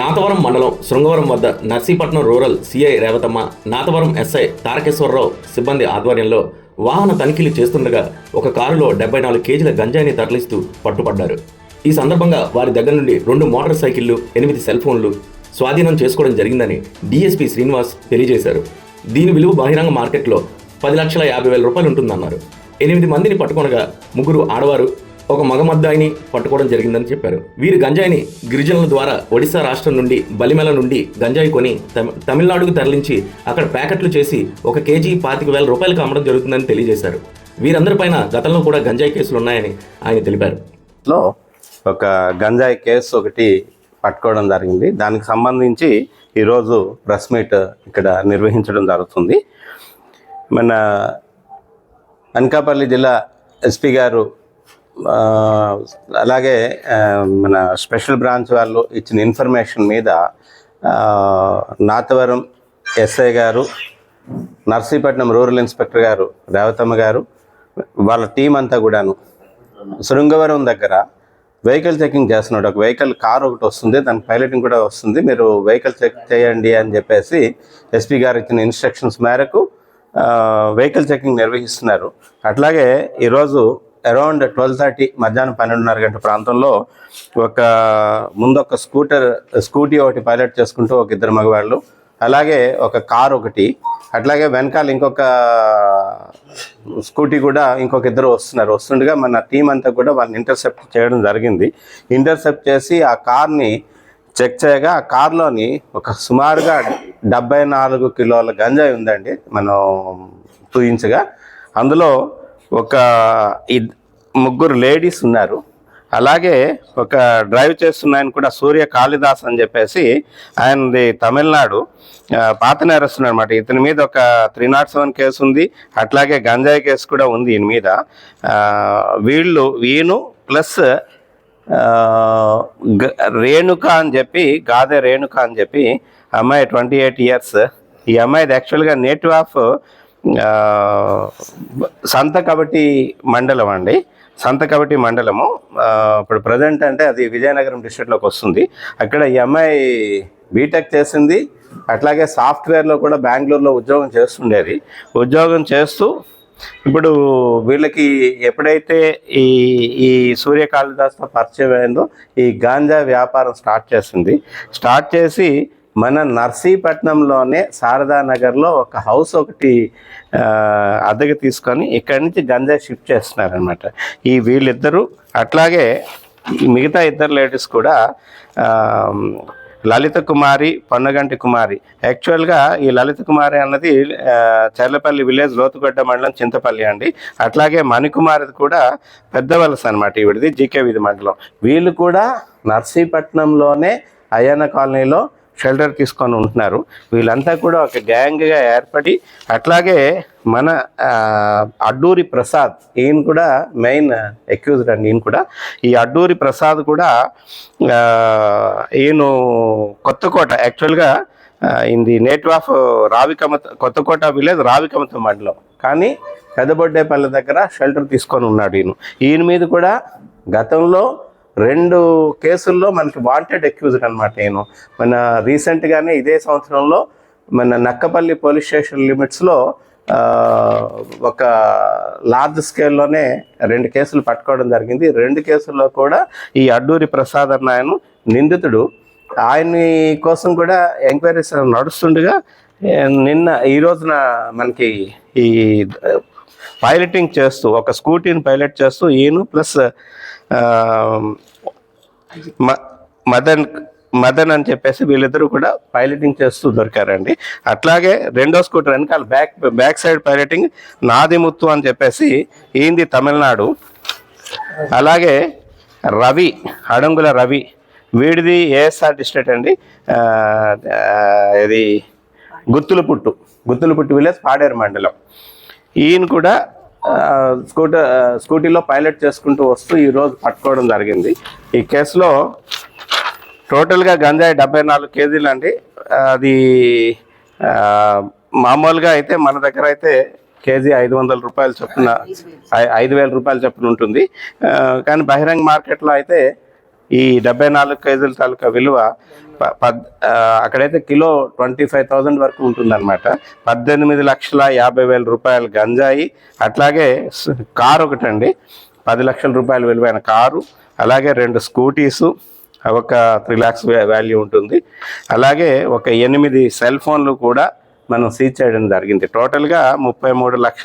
నాతవరం మండలం శృంగవరం వద్ద Narsipatnam rural CI Revathamma Nathavaram SI Tarakeswararao సిబ్బంది ఆధ్వర్యంలో వాహన తనిఖీలు చేస్తుండగా ఒక కారులో డెబ్బై నాలుగు కేజీల గంజాయిని తరలిస్తూ పట్టుపడ్డారు. ఈ సందర్భంగా వారి దగ్గర నుండి రెండు మోటార్ సైకిళ్ళు ఎనిమిది సెల్ ఫోన్లు స్వాధీనం చేసుకోవడం జరిగిందని డీఎస్పీ శ్రీనివాస్ తెలియజేశారు. దీని విలువ బహిరంగ మార్కెట్లో పది లక్షల యాభై వేల రూపాయలు ఉంటుందన్నారు. ఎనిమిది మందిని పట్టుకొనగా ముగ్గురు ఆడవారు ఒక మగమద్దాయిని పట్టుకోవడం జరిగిందని చెప్పారు. వీరు గంజాయిని గిరిజనుల ద్వారా ఒడిశా రాష్ట్రం నుండి బలిమెల నుండి గంజాయి కొని తమి- తమిళనాడుకు తరలించి అక్కడ ప్యాకెట్లు చేసి ఒక కేజీ పాతిక వేల రూపాయలకు అమ్మడం జరుగుతుందని తెలియజేశారు. వీరందరిపైన గతంలో కూడా గంజాయి కేసులు ఉన్నాయని ఆయన తెలిపారు. లో ఒక గంజాయి కేసు ఒకటి పట్టుకోవడం జరిగింది. దానికి సంబంధించి ఈరోజు ప్రెస్ మీట్ ఇక్కడ నిర్వహించడం జరుగుతుంది. మన అనకాపల్లి జిల్లా ఎస్పీ గారు అలాగే మన స్పెషల్ బ్రాంచ్ వాళ్ళు ఇచ్చిన ఇన్ఫర్మేషన్ మీద నాతవరం ఎస్ఐ గారు నర్సీపట్నం రూరల్ ఇన్స్పెక్టర్ గారు రేవతమ్మ గారు వాళ్ళ టీం అంతా కూడాను శృంగవరం దగ్గర వెహికల్ చెకింగ్ చేస్తున్నాడు. ఒక వెహికల్ కార్ ఒకటి వస్తుంది దానికి పైలటింగ్ కూడా వస్తుంది. మీరు వెహికల్ చెక్ చేయండి అని చెప్పేసి ఎస్పీ గారు ఇచ్చిన ఇన్స్ట్రక్షన్స్ మేరకు వెహికల్ చెకింగ్ నిర్వహిస్తున్నారు. అట్లాగే ఈరోజు అరౌండ్ ట్వెల్వ్ థర్టీ మధ్యాహ్నం పన్నెండున్నర గంట ప్రాంతంలో ఒక ముందు ఒక స్కూటర్ స్కూటీ ఒకటి పైలట్ చేసుకుంటూ ఒక ఇద్దరు మగవాళ్ళు అలాగే ఒక కార్ ఒకటి అట్లాగే వెనకాల ఇంకొక స్కూటీ కూడా ఇంకొక ఇద్దరు వస్తున్నారు. వస్తుండగా మన టీం అంతా కూడా వాళ్ళని ఇంటర్సెప్ట్ చేయడం జరిగింది. ఇంటర్సెప్ట్ చేసి ఆ కార్ని చెక్ చేయగా ఆ కార్లోని ఒక సుమారుగా డెబ్బై నాలుగు కిలోల గంజాయి ఉందండి. మనం చూయించగా అందులో ఒక ఇద్- ముగ్గురు లేడీస్ ఉన్నారు. అలాగే ఒక డ్రైవ్ చేస్తున్న ఆయన కూడా సూర్య కాళిదాస్ అని చెప్పేసి ఆయనది తమిళనాడు పాత నేరస్తున్నారు అనమాట ఇతని మీద ఒక త్రీ నాట్ సెవెన్ కేసు ఉంది. అట్లాగే గంజాయి కేసు కూడా ఉంది ఈయన మీద. వీళ్ళు వీను ప్లస్ రేణుక అని చెప్పి గాదే రేణుక అని చెప్పి అమ్మాయి ట్వంటీ ఎయిట్ ఇయర్స్. ఈ అమ్మాయిది యాక్చువల్గా నేటివ్ ఆఫ్ సంత కబటి మండలం అండి. సంత కబటి మండలము. ఇప్పుడు ప్రజెంట్ అంటే అది విజయనగరం డిస్ట్రిక్ట్లోకి వస్తుంది. అక్కడ ఈ అమ్మాయి బీటెక్ చేసింది. అట్లాగే సాఫ్ట్వేర్లో కూడా బెంగళూరులో ఉద్యోగం చేస్తుండేది. ఉద్యోగం చేస్తూ ఇప్పుడు వీళ్ళకి ఎప్పుడైతే ఈ ఈ సూర్య కాళిదాస్తో పరిచయం అయిందో ఈ గాంజా వ్యాపారం స్టార్ట్ చేసింది. స్టార్ట్ చేసి మన నర్సీపట్నంలోనే శారదా నగర్లో ఒక హౌస్ ఒకటి అద్దెకి తీసుకొని ఇక్కడి నుంచి గంజా షిఫ్ట్ చేస్తున్నారనమాట ఈ వీళ్ళిద్దరూ అట్లాగే ఈ మిగతా ఇద్దరు లేడీస్ కూడా లలిత కుమారి పొన్నగంటి కుమారి. యాక్చువల్గా ఈ లలిత కుమారి అన్నది చర్లపల్లి విలేజ్ లోతుగడ్డ మండలం చింతపల్లి అండి. అట్లాగే మణికుమారిది కూడా పెద్ద వలస అనమాట ఈవిడిది జీకే విధి మండలం. వీళ్ళు కూడా నర్సీపట్నంలోనే అయ్యన్న కాలనీలో షెల్టర్ తీసుకొని ఉంటున్నారు. వీళ్ళంతా కూడా ఒక గ్యాంగ్గా ఏర్పడి అట్లాగే మన అడ్డూరి ప్రసాద్ ఈయన కూడా మెయిన్ అక్యూజ్డ్ అండి ఈయన కూడా. ఈ అడ్డూరి ప్రసాద్ కూడా ఈయన కొత్తకోట యాక్చువల్గా ఇది native of Ravikamatham Kothakota village Ravikamatham మండలం. కానీ పెద్దబొడ్డేపల్లి దగ్గర షెల్టర్ తీసుకొని ఉన్నాడు ఈయన. ఈయన మీద కూడా గతంలో రెండు కేసుల్లో మనకి వాంటెడ్ అక్యూజ్డ్ అనమాట నేను. మన రీసెంట్గానే ఇదే సంవత్సరంలో మన నక్కపల్లి పోలీస్ స్టేషన్ లిమిట్స్లో ఒక లార్జ్ స్కేల్లోనే రెండు కేసులు పట్టుకోవడం జరిగింది. రెండు కేసుల్లో కూడా ఈ అడ్డూరి ప్రసాద్ అన్న ఆయన నిందితుడు. ఆయన్ని కోసం కూడా ఎంక్వైరీస్ నడుస్తుండగా నిన్న ఈ రోజున మనకి ఈ పైలటింగ్ చేస్తూ ఒక స్కూటీని పైలట్ చేస్తూ ఈయన ప్లస్ మదన్ మదన్ అని చెప్పేసి వీళ్ళిద్దరూ కూడా పైలటింగ్ చేస్తూ దొరికారండి. అట్లాగే రెండో స్కూటర్ వెనకాల back back side piloting Nadimuthu అని చెప్పేసి ఈంది తమిళనాడు. అలాగే రవి అడంగుల రవి వీడిది ఏఎస్ఆర్ డిస్ట్రిక్ట్ అండి. ఇది గుత్తులపుట్టు పుట్టు విలేజ్ పాడేరు మండలం. ఈయన కూడా స్కూటీ స్కూటర్ స్కూటీలో పైలట్ చేసుకుంటూ వస్తూ ఈరోజు పట్టుకోవడం జరిగింది. ఈ కేసులో టోటల్గా గంజాయి డెబ్బై నాలుగు కేజీలు అండి. అది మామూలుగా అయితే మన దగ్గర అయితే కేజీ ఐదు వందల రూపాయలు చొప్పున ఐదు వేల రూపాయలు చొప్పున ఉంటుంది. కానీ బహిరంగ మార్కెట్లో అయితే ఈ డెబ్బై నాలుగు కేజీల తాలూకా విలువ ప- పద్ అక్కడైతే కిలో ట్వంటీ ఫైవ్ థౌజండ్ వరకు ఉంటుందన్నమాట. పద్దెనిమిది లక్షల యాభై వేల రూపాయలు గంజాయి అట్లాగే కారు ఒకటండి. పది లక్షల రూపాయల విలువైన కారు అలాగే రెండు స్కూటీసు ఒక త్రీ ల్యాక్స్ వాల్యూ ఉంటుంది. అలాగే ఒక ఎనిమిది సెల్ ఫోన్లు కూడా మనం సీజ్ చేయడం జరిగింది. టోటల్గా ముప్పై మూడు లక్షల